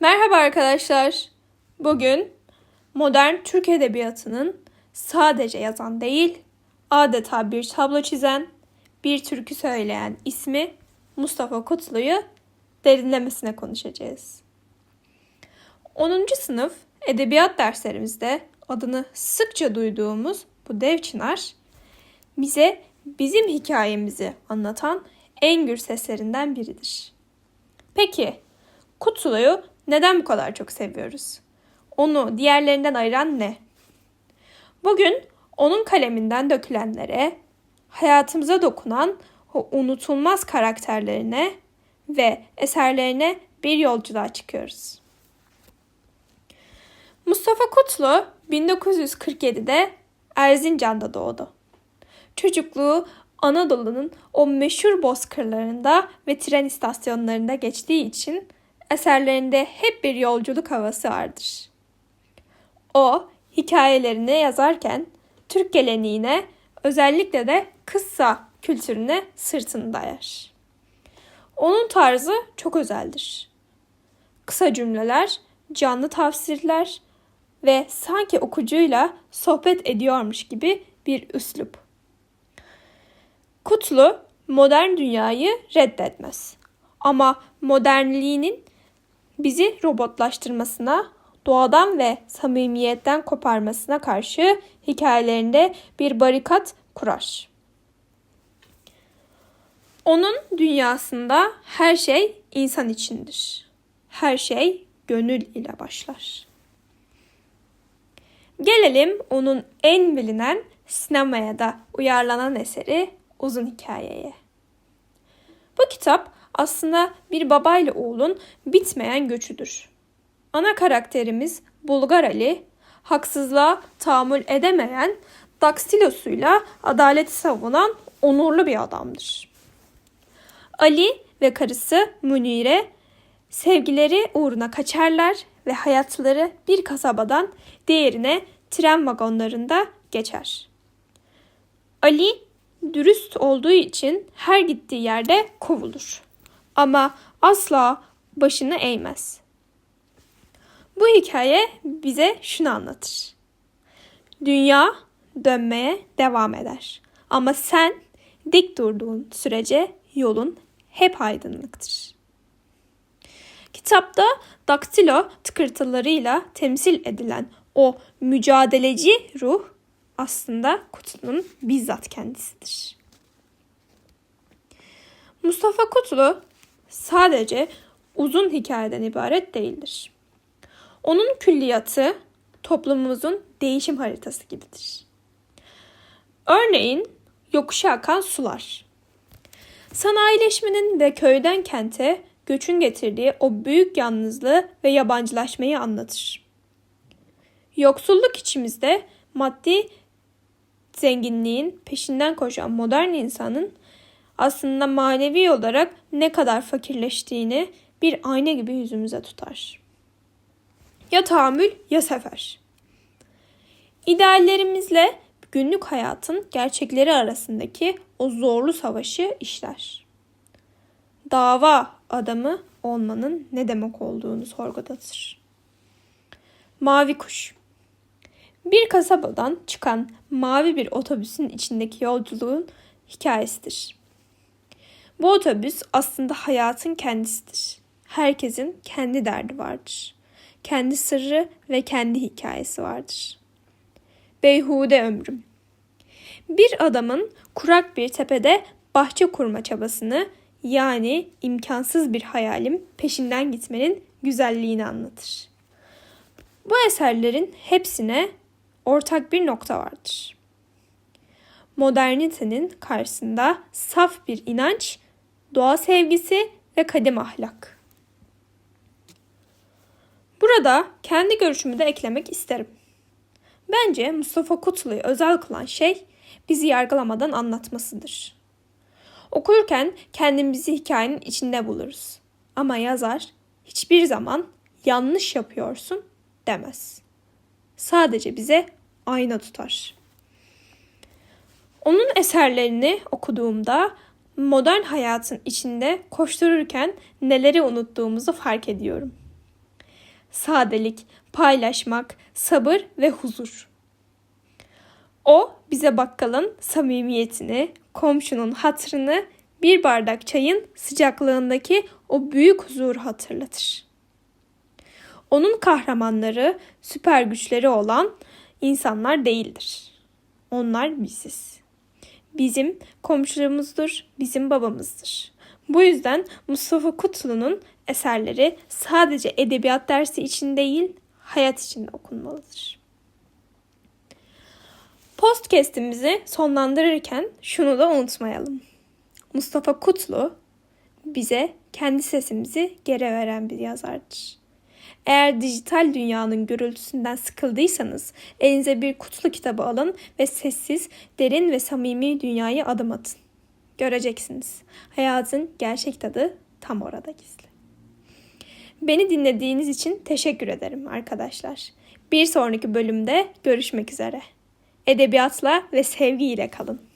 Merhaba arkadaşlar. Bugün modern Türk edebiyatının sadece yazan değil, adeta bir tablo çizen, bir türkü söyleyen ismi Mustafa Kutlu'yu derinlemesine konuşacağız. 10. sınıf edebiyat derslerimizde adını sıkça duyduğumuz bu dev çınar bize bizim hikayemizi anlatan en gür seslerinden biridir. Peki Kutlu'yu neden bu kadar çok seviyoruz? Onu diğerlerinden ayıran ne? Bugün onun kaleminden dökülenlere, hayatımıza dokunan o unutulmaz karakterlerine ve eserlerine bir yolculuğa çıkıyoruz. Mustafa Kutlu 1947'de Erzincan'da doğdu. Çocukluğu Anadolu'nun o meşhur bozkırlarında ve tren istasyonlarında geçtiği için eserlerinde hep bir yolculuk havası vardır. O hikayelerini yazarken Türk geleneğine özellikle de kıssa kültürüne sırtını dayar. Onun tarzı çok özeldir. Kısa cümleler, canlı tafsirler ve sanki okucuyla sohbet ediyormuş gibi bir üslup. Kutlu modern dünyayı reddetmez. Ama modernliğinin bizi robotlaştırmasına, doğadan ve samimiyetten koparmasına karşı hikayelerinde bir barikat kurar. Onun dünyasında her şey insan içindir. Her şey gönül ile başlar. Gelelim onun en bilinen sinemaya da uyarlanan eseri Uzun Hikaye'ye. Bu kitap aslında bir babayla oğlun bitmeyen göçüdür. Ana karakterimiz Bulgar Ali, haksızlığa tahammül edemeyen, daktilosuyla adaleti savunan onurlu bir adamdır. Ali ve karısı Münire sevgileri uğruna kaçarlar ve hayatları bir kasabadan diğerine tren vagonlarında geçer. Ali dürüst olduğu için her gittiği yerde kovulur ama asla başını eğmez. Bu hikaye bize şunu anlatır. Dünya dönmeye devam eder. Ama sen dik durduğun sürece yolun hep aydınlıktır. Kitapta daktilo tıkırtılarıyla temsil edilen o mücadeleci ruh aslında Kutlu'nun bizzat kendisidir. Mustafa Kutlu sadece uzun hikayeden ibaret değildir. Onun külliyatı toplumumuzun değişim haritası gibidir. Örneğin yokuşa akan sular. Sanayileşmenin ve köyden kente göçün getirdiği o büyük yalnızlığı ve yabancılaşmayı anlatır. Yoksulluk içimizde maddi zenginliğin peşinden koşan modern insanın aslında manevi olarak ne kadar fakirleştiğini bir ayna gibi yüzümüze tutar. Ya tahammül ya sefer. İdeallerimizle günlük hayatın gerçekleri arasındaki o zorlu savaşı işler. Dava adamı olmanın ne demek olduğunu sorgulatır. Mavi kuş. Bir kasabadan çıkan mavi bir otobüsün içindeki yolculuğun hikayesidir. Bu otobüs aslında hayatın kendisidir. Herkesin kendi derdi vardır. Kendi sırrı ve kendi hikayesi vardır. Beyhude ömrüm. Bir adamın kurak bir tepede bahçe kurma çabasını yani imkansız bir hayalim peşinden gitmenin güzelliğini anlatır. Bu eserlerin hepsine ortak bir nokta vardır. Modernitenin karşısında saf bir inanç doğa sevgisi ve kadim ahlak. Burada kendi görüşümü de eklemek isterim. Bence Mustafa Kutlu'yu özel kılan şey bizi yargılamadan anlatmasıdır. Okurken kendimizi hikayenin içinde buluruz. Ama yazar hiçbir zaman yanlış yapıyorsun demez. Sadece bize ayna tutar. Onun eserlerini okuduğumda modern hayatın içinde koştururken neleri unuttuğumuzu fark ediyorum. sadelik, paylaşmak, sabır ve huzur. O bize bakkalın samimiyetini, komşunun hatırını, bir bardak çayın sıcaklığındaki o büyük huzuru hatırlatır. Onun kahramanları, süper güçleri olan insanlar değildir. Onlar biziz. Bizim komşumuzdur, bizim babamızdır. Bu yüzden Mustafa Kutlu'nun eserleri sadece edebiyat dersi için değil, hayat için de okunmalıdır. Podcast'imizi sonlandırırken şunu da unutmayalım. Mustafa Kutlu bize kendi sesimizi geri veren bir yazardır. Eğer dijital dünyanın gürültüsünden sıkıldıysanız elinize bir kutlu kitabı alın ve sessiz, derin ve samimi dünyaya adım atın. Göreceksiniz. Hayatın gerçek tadı tam orada gizli. Beni dinlediğiniz için teşekkür ederim arkadaşlar. Bir sonraki bölümde görüşmek üzere. Edebiyatla ve sevgiyle kalın.